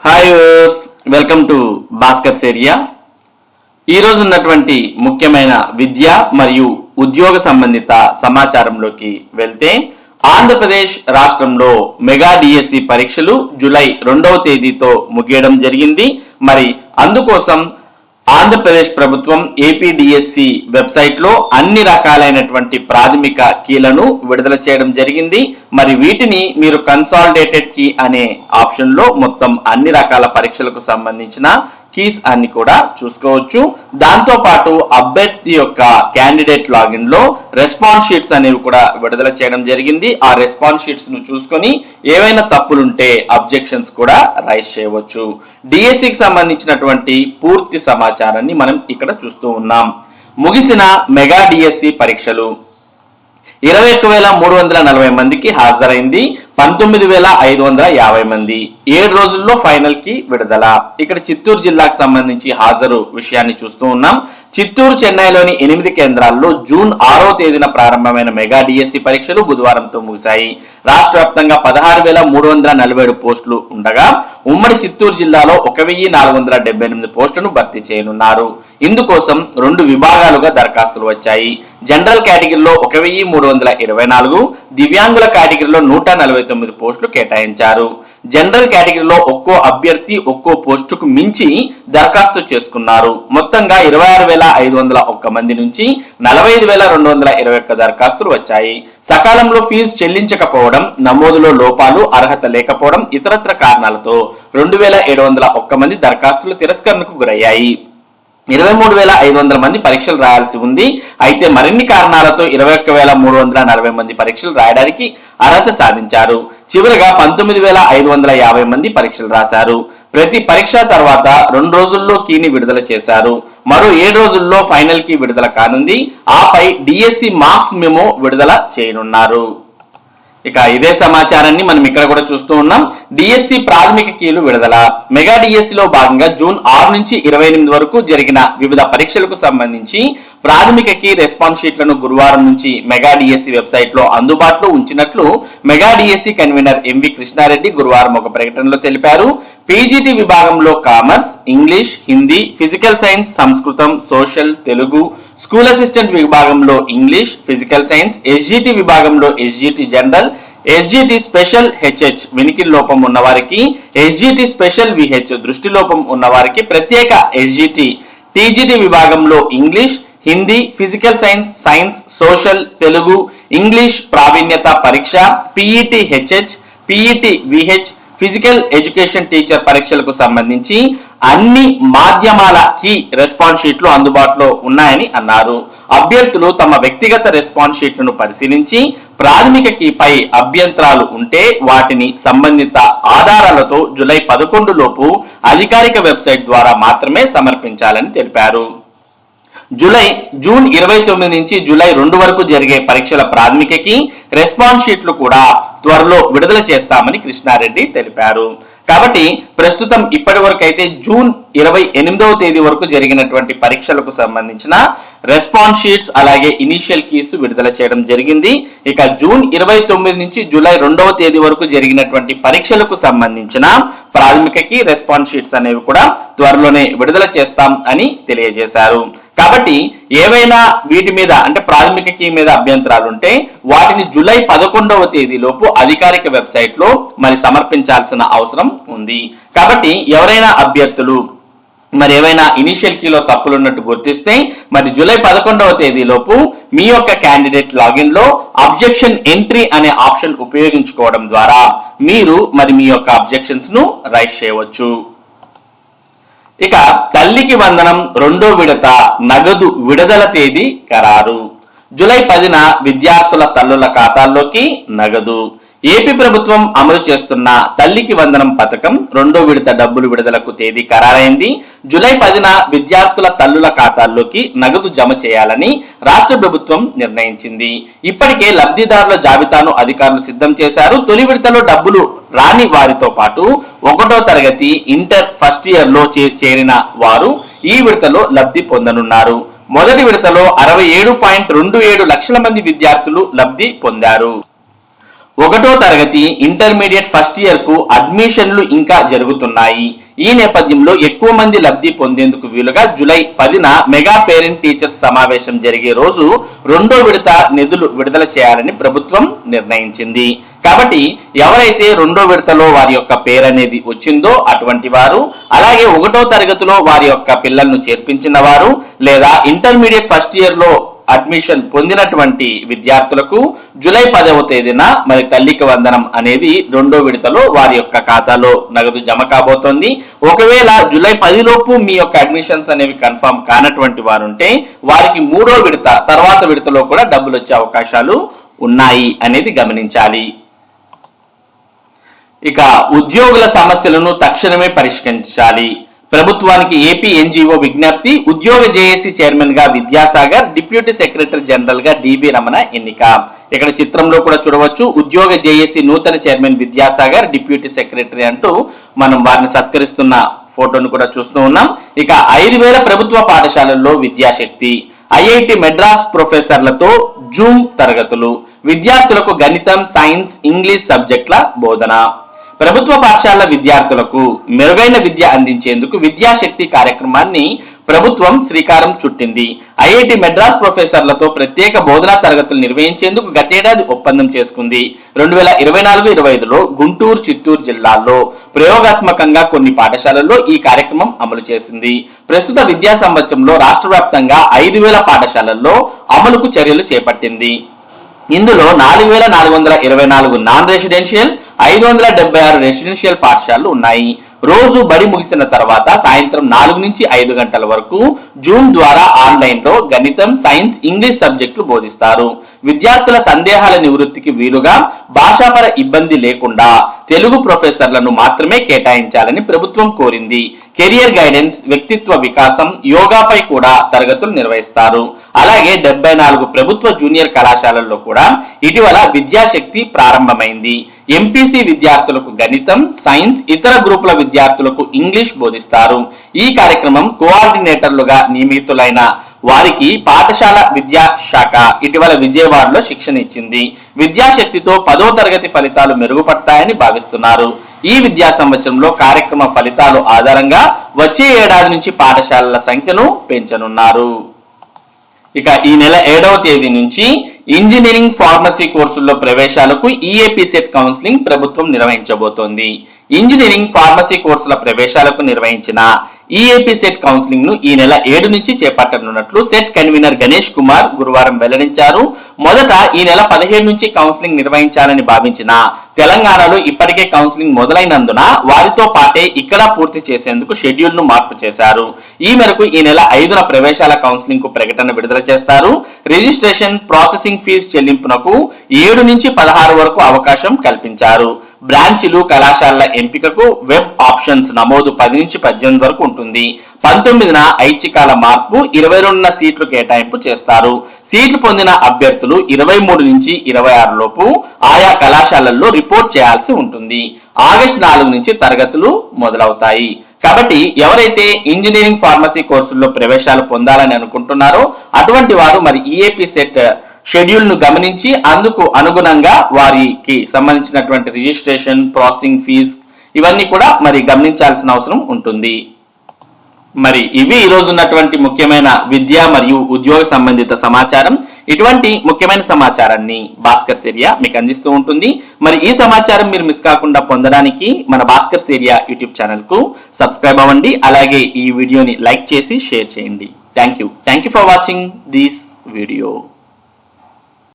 Hi welcome to Bhaskar's area ఈ ఉన్నటువంటి ముఖ్యమైన విద్య మరియు ఉద్యోగ సంబంధిత సమాచారంలోకి వెళ్తే ఆంధ్రప్రదేశ్ రాష్ట్రంలో మెగా డిఎస్సి పరీక్షలు జూలై రెండవ తేదీతో ముగియడం జరిగింది. మరి అందుకోసం ఆంధ్రప్రదేశ్ ప్రభుత్వం ఏపీడిఎస్సి వెబ్సైట్లో అన్ని రకాలైనటువంటి ప్రాథమిక కీలను విడుదల చేయడం జరిగింది. మరి వీటిని మీరు కన్సాలిడేటెడ్ కీ అనే ఆప్షన్లో మొత్తం అన్ని రకాల పరీక్షలకు సంబంధించిన కీస్ అన్ని కూడా చూసుకోవచ్చు. దాంతో పాటు అభ్యర్థి యొక్క క్యాండిడేట్ లాగిన్లో రెస్పాన్స్ షీట్స్ అనేవి కూడా విడుదల చేయడం జరిగింది. ఆ రెస్పాన్స్ షీట్స్ను చూసుకొని ఏవైనా తప్పులుంటే అబ్జెక్షన్స్ కూడా రైజ్ చేయవచ్చు. డిఎస్సికి సంబంధించినటువంటి పూర్తి సమాచారాన్ని మనం ఇక్కడ చూస్తూ ఉన్నాం. ముగిసిన మెగా డిఎస్సి పరీక్షలు. ఇరవై ఒక్క వేల మూడు వందల నలభై మందికి హాజరైంది పంతొమ్మిది వేల ఐదు వందల యాభై మంది. ఏడు రోజుల్లో ఫైనల్కి విడుదల. ఇక్కడ చిత్తూరు జిల్లాకు సంబంధించి హాజరు విషయాన్ని చూస్తూ ఉన్నాం. చిత్తూరు చెన్నైలోని ఎనిమిది కేంద్రాల్లో జూన్ ఆరో తేదీన ప్రారంభమైన మెగా డిఎస్సి పరీక్షలు బుధవారంతో ముగిశాయి. రాష్ట్ర వ్యాప్తంగా పదహారు వేల మూడు వందల నలభై ఏడు పోస్టులు ఉండగా ఉమ్మడి చిత్తూరు జిల్లాలో ఒక వెయ్యి నాలుగు వందల డెబ్బై ఎనిమిది పోస్టును భర్తీ చేయనున్నారు. ఇందుకోసం రెండు విభాగాలుగా దరఖాస్తులు వచ్చాయి. జనరల్ కేటగిరీలో ఒక వెయ్యి మూడు వందల ఇరవై నాలుగు దివ్యాంగుల కేటగిరీలో నూట నలభై తొమ్మిది పోస్టులు కేటాయించారు. జనరల్ కేటగిరీలో ఒక్కో అభ్యర్థి ఒక్కో పోస్టుకు మించి దరఖాస్తు చేసుకున్నారు. మొత్తంగా ఇరవై ఆరు వేల ఐదు వందల ఒక్క మంది నుంచి నలభై ఐదు వేల రెండు వందల ఇరవై ఒక్క దరఖాస్తులు వచ్చాయి. సకాలంలో ఫీజు చెల్లించకపోవడం నమోదులో లోపాలు అర్హత లేకపోవడం ఇతరత్ర కారణాలతో రెండు వేల ఏడు వందల ఒక్క మంది దరఖాస్తులు తిరస్కరణకు గురయ్యాయి. ఇరవై మూడు వేల ఐదు వందల మంది పరీక్షలు రాయాల్సి ఉంది. అయితే మరిన్ని కారణాలతో ఇరవై ఒక్క వేల మూడు వందల నలభై మంది పరీక్షలు రాయడానికి అర్హత సాధించారు. చివరిగా పంతొమ్మిది వేల ఐదు వందల యాభై మంది పరీక్షలు రాశారు. ప్రతి పరీక్ష తర్వాత రెండు రోజుల్లో కీని విడుదల చేశారు. మరో ఏడు రోజుల్లో ఫైనల్ కీ విడుదల కానుంది. ఆపై డిఎస్సి మార్క్స్ మెమో విడుదల చేయనున్నారు. ఇక ఇదే సమాచారాన్ని మనం ఇక్కడ కూడా చూస్తూ ఉన్నాం. డిఎస్సి ప్రాథమిక కీలు విడుదల. మెగా డిఎస్సి లో భాగంగా జూన్ ఆరు నుంచి ఇరవై ఎనిమిది వరకు జరిగిన వివిధ పరీక్షలకు సంబంధించి ప్రాథమిక కీ రెస్పాన్స్ షీట్లను గురువారం నుంచి మెగా డిఎస్సి వెబ్సైట్లో అందుబాటులో ఉంచినట్లు mega DSC convener MV Krishna Reddy గురువారం ఒక ప్రకటనలో తెలిపారు. పీజీటీ విభాగంలో commerce English Hindi physical science సంస్కృతం సోషల్ తెలుగు స్కూల్ అసిస్టెంట్ విభాగంలో ఇంగ్లీష్ ఫిజికల్ సైన్స్ ఎస్జిటి విభాగంలో SGT general SGT special HH వినికి లోపం ఉన్న వారికి ఎస్జిటి స్పెషల్ విహెచ్ దృష్టి లోపం ఉన్న వారికి ప్రత్యేక ఎస్జిటి టీజీటీ విభాగంలో English Hindi physical science science social Telugu English ప్రావీణ్యత పరీక్ష PET HH PET VH physical education teacher పరీక్షలకు సంబంధించి అన్ని మాధ్యమాల కీ రెస్పాన్స్ షీట్లు అందుబాటులో ఉన్నాయని అన్నారు. అభ్యర్థులు తమ వ్యక్తిగత రెస్పాన్స్ షీట్లను పరిశీలించి ప్రాథమిక కీపై అభ్యంతరాలు ఉంటే వాటిని సంబంధిత ఆధారాలతో జూలై పదకొండు లోపు అధికారిక వెబ్సైట్ ద్వారా మాత్రమే సమర్పించాలని తెలిపారు. జూలై జూన్ ఇరవై తొమ్మిది నుంచి జూలై రెండు వరకు జరిగే పరీక్షల ప్రాథమికకి రెస్పాన్స్ షీట్లు కూడా త్వరలో విడుదల చేస్తామని కృష్ణారెడ్డి తెలిపారు. కాబట్టి ప్రస్తుతం ఇప్పటి వరకు అయితే జూన్ ఇరవై ఎనిమిదవ తేదీ వరకు జరిగినటువంటి పరీక్షలకు సంబంధించిన రెస్పాన్స్ షీట్స్ అలాగే ఇనీషియల్ కీస్ విడుదల చేయడం జరిగింది. ఇక జూన్ ఇరవై తొమ్మిది నుంచి జూలై రెండవ తేదీ వరకు జరిగినటువంటి పరీక్షలకు సంబంధించిన ప్రాథమికకి రెస్పాన్స్ షీట్స్ అనేవి కూడా త్వరలోనే విడుదల చేస్తాం అని తెలియజేశారు. కాబట్టి ఏవైనా వీటి మీద అంటే ప్రాథమిక కీ మీద అభ్యంతరాలు ఉంటే వాటిని జూలై పదకొండవ తేదీలోపు అధికారిక వెబ్సైట్లో మరి సమర్పించాల్సిన అవసరం ఉంది. కాబట్టి ఎవరైనా అభ్యర్థులు మరి ఏవైనా ఇనిషియల్ కీలో తప్పులు ఉన్నట్టు గుర్తిస్తే మరి జూలై పదకొండవ తేదీలోపు మీ యొక్క క్యాండిడేట్ లాగిన్లో అబ్జెక్షన్ ఎంట్రీ అనే ఆప్షన్ ఉపయోగించుకోవడం ద్వారా మీరు మరి మీ యొక్క అబ్జెక్షన్స్ను రైస్ చేయవచ్చు. ఇక తల్లికి వందనం రెండో విడత నగదు విడుదల తేదీ ఖరారు జూలై పదిన విద్యార్థుల తల్లుల ఖాతాల్లోకి నగదు. ఏపీ ప్రభుత్వం అమలు చేస్తున్న తల్లికి వందనం పథకం రెండో విడత డబ్బులు విడుదలకు తేదీ ఖరారైంది. జూలై పదిన విద్యార్థుల తల్లుల ఖాతాల్లోకి నగదు జమ చేయాలని రాష్ట్ర ప్రభుత్వం నిర్ణయించింది. ఇప్పటికే లబ్ధిదారుల జాబితాను అధికారులు సిద్ధం చేశారు. తొలి విడతలో డబ్బులు రాని వారితో పాటు ఒకటో తరగతి ఇంటర్ ఫస్ట్ ఇయర్లో చే- చేరిన వారు ఈ విడతలో లబ్ధి పొందనున్నారు. మొదటి విడతలో అరవై ఏడు పాయింట్ రెండు ఏడు లక్షల మంది విద్యార్థులు లబ్ధి పొందారు. ఒకటో తరగతి ఇంటర్మీడియట్ ఫస్ట్ ఇయర్కు అడ్మిషన్లు ఇంకా జరుగుతున్నాయి. ఈ నేపథ్యంలో ఎక్కువ మంది లబ్ధి పొందేందుకు వీలుగా జూలై పదిన మెగా పేరెంట్ టీచర్స్ సమావేశం జరిగే రోజు రెండో విడత నిధులు విడుదల చేయాలని ప్రభుత్వం నిర్ణయించింది. కాబట్టి ఎవరైతే రెండో విడతలో వారి యొక్క పేరు అనేది వచ్చిందో అటువంటి వారు అలాగే ఒకటో తరగతిలో వారి యొక్క పిల్లలను చేర్పించిన వారు లేదా ఇంటర్మీడియట్ ఫస్ట్ ఇయర్లో అడ్మిషన్ పొందినటువంటి విద్యార్థులకు జూలై పదవ తేదీన మరి తల్లికి వందనం అనేది రెండో విడతలో వారి యొక్క ఖాతాలో నగదు జమ కాబోతోంది. ఒకవేళ జూలై పదిలోపు మీ యొక్క అడ్మిషన్స్ అనేవి కన్ఫర్మ్ కానటువంటి వారు ఉంటే వారికి మూడో విడత తర్వాత విడతలో కూడా డబ్బులు వచ్చే అవకాశాలు ఉన్నాయి అనేది గమనించాలి. ఇక ఉద్యోగుల సమస్యలను తక్షణమే పరిష్కరించాలి. ప్రభుత్వానికి ఏపీ ఎన్జిఓ విజ్ఞప్తి ఉద్యోగ జేఏసీ చైర్మన్గా విద్యాసాగర్ డిప్యూటీ సెక్రటరీ జనరల్గా డిబి రమణ ఎన్నిక. ఇక్కడ చిత్రంలో కూడా చూడవచ్చు ఉద్యోగ జేఏసీ నూతన చైర్మన్ విద్యాసాగర్ డిప్యూటీ సెక్రటరీ అంటూ మనం వారిని సత్కరిస్తున్న ఫోటోను కూడా చూస్తూ ఉన్నాం. ఇక ఐదు వేల ప్రభుత్వ పాఠశాలల్లో విద్యాశక్తి. ఐఐటి మెడ్రాస్ ప్రొఫెసర్లతో జూమ్ తరగతులు. విద్యార్థులకు గణితం సైన్స్ ఇంగ్లీష్ సబ్జెక్టుల బోధన. ప్రభుత్వ పాఠశాల విద్యార్థులకు మెరుగైన విద్య అందించేందుకు విద్యాశక్తి కార్యక్రమాన్ని ప్రభుత్వం శ్రీకారం చుట్టింది. ఐఐటి మెడ్రాస్ ప్రొఫెసర్లతో ప్రత్యేక బోధనా తరగతులు నిర్వహించేందుకు గతేడాది ఒప్పందం చేసుకుంది. రెండు వేల ఇరవై నాలుగు ఇరవై ఐదులో గుంటూరు చిత్తూరు జిల్లాల్లో ప్రయోగాత్మకంగా కొన్ని పాఠశాలల్లో ఈ కార్యక్రమం అమలు చేసింది. ప్రస్తుత విద్యా సంవత్సరంలో రాష్ట్ర వ్యాప్తంగా ఐదు వేల పాఠశాలల్లో అమలుకు చర్యలు చేపట్టింది. ఇందులో నాలుగు వేల నాలుగు వందల ఇరవై నాలుగు నాన్ రెసిడెన్షియల్ ఐదు వందల డెబ్బై ఆరు రెసిడెన్షియల్ పాఠశాలలు ఉన్నాయి. రోజు బడి ముగిసిన తర్వాత సాయంత్రం నాలుగు నుంచి ఐదు గంటల వరకు జూమ్ ద్వారా ఆన్లైన్లో గణితం సైన్స్ ఇంగ్లీష్ సబ్జెక్టులు బోధిస్తారు. విద్యార్థుల సందేహాల నివృత్తికి వీలుగా భాషాపర ఇబ్బంది లేకుండా తెలుగు ప్రొఫెసర్లను మాత్రమే కేటాయించాలని ప్రభుత్వం కోరింది. కెరియర్ గైడెన్స్ వ్యక్తిత్వ వికాసం యోగాపై కూడా తరగతులు నిర్వహిస్తారు. అలాగే డెబ్బై నాలుగు ప్రభుత్వ జూనియర్ కళాశాలల్లో కూడా ఇటీవల విద్యాశక్తి ప్రారంభమైంది. ఎంపీసీ విద్యార్థులకు గణితం సైన్స్ ఇతర గ్రూపుల విద్యార్థులకు ఇంగ్లీష్ బోధిస్తారు. ఈ కార్యక్రమం కోఆర్డినేటర్లుగా నియమితులైన వారికి పాఠశాల విద్యా శాఖ ఇటీవల విజయవాడలో శిక్షణ ఇచ్చింది. విద్యాశక్తితో పదో తరగతి ఫలితాలు మెరుగుపడతాయని భావిస్తున్నారు. ఈ విద్యా సంవత్సరంలో కార్యక్రమ ఫలితాలు ఆధారంగా వచ్చే ఏడాది నుంచి పాఠశాలల సంఖ్యను పెంచనున్నారు. ఇక ఈ నెల ఏడవ తేదీ నుంచి ఇంజనీరింగ్ ఫార్మసీ కోర్సుల్లో ప్రవేశాలకు ఈఏపీ సెట్ కౌన్సిలింగ్ ప్రభుత్వం నిర్వహించబోతోంది. ఇంజనీరింగ్ ఫార్మసీ కోర్సుల ప్రవేశాలకు నిర్వహించిన ఈఏపీ సెట్ కౌన్సిలింగ్ను ఈ నెల ఏడు నుంచి చేపట్టనున్నట్లు సెట్ కన్వీనర్ గణేష్ కుమార్ గురువారం వెల్లడించారు. మొదట ఈ నెల పదిహేడు నుంచి కౌన్సిలింగ్ నిర్వహించాలని భావించిన తెలంగాణలో ఇప్పటికే కౌన్సిలింగ్ మొదలైనందున వారితో పాటే ఇక్కడ పూర్తి చేసేందుకు షెడ్యూల్ను మార్పు చేశారు. ఈ మేరకు ఈ నెల ఐదున ప్రవేశాల కౌన్సిలింగ్కు ప్రకటన విడుదల చేస్తారు. రిజిస్ట్రేషన్ ప్రాసెసింగ్ ఫీజు చెల్లింపునకు ఏడు నుంచి పదహారు వరకు అవకాశం కల్పించారు. బ్రాంచీలు కళాశాలల ఎంపికకు వెబ్ ఆప్షన్స్ నమోదు పది నుంచి పద్దెనిమిది వరకు ఉంటుంది. పంతొమ్మిదిన ఐచ్ఛికాల మార్పు ఇరవై రెండున సీట్లు కేటాయింపు చేస్తారు. సీట్లు పొందిన అభ్యర్థులు ఇరవై మూడు నుంచి ఇరవై ఆరు లోపు ఆయా కళాశాలల్లో రిపోర్ట్ చేయాల్సి ఉంటుంది. ఆగస్టు నాలుగు నుంచి తరగతులు మొదలవుతాయి. కాబట్టి ఎవరైతే ఇంజనీరింగ్ ఫార్మసీ కోర్సుల్లో ప్రవేశాలు పొందాలని అనుకుంటున్నారో అటువంటి వారు మరి ఈఏపీ సెట్ షెడ్యూల్ను గమనించి అందుకు అనుగుణంగా వారికి సంబంధించినటువంటి రిజిస్ట్రేషన్ ప్రాసెసింగ్ ఫీజ్ ఇవన్నీ కూడా మరి గమనించాల్సిన అవసరం ఉంటుంది. మరి ఇవి ఈ రోజు ఉన్నటువంటి ముఖ్యమైన విద్య మరియు ఉద్యోగ సంబంధిత సమాచారం. ఇటువంటి ముఖ్యమైన సమాచారాన్ని భాస్కర్ సేరియా మీకు అందిస్తూ ఉంటుంది. మరి ఈ సమాచారం మీరు మిస్ కాకుండా పొందడానికి మన భాస్కర్ సేరియా యూట్యూబ్ ఛానల్కు సబ్స్క్రైబ్ అవ్వండి. అలాగే ఈ వీడియోని లైక్ చేసి షేర్ చేయండి. Thank you. Thank you for watching this video.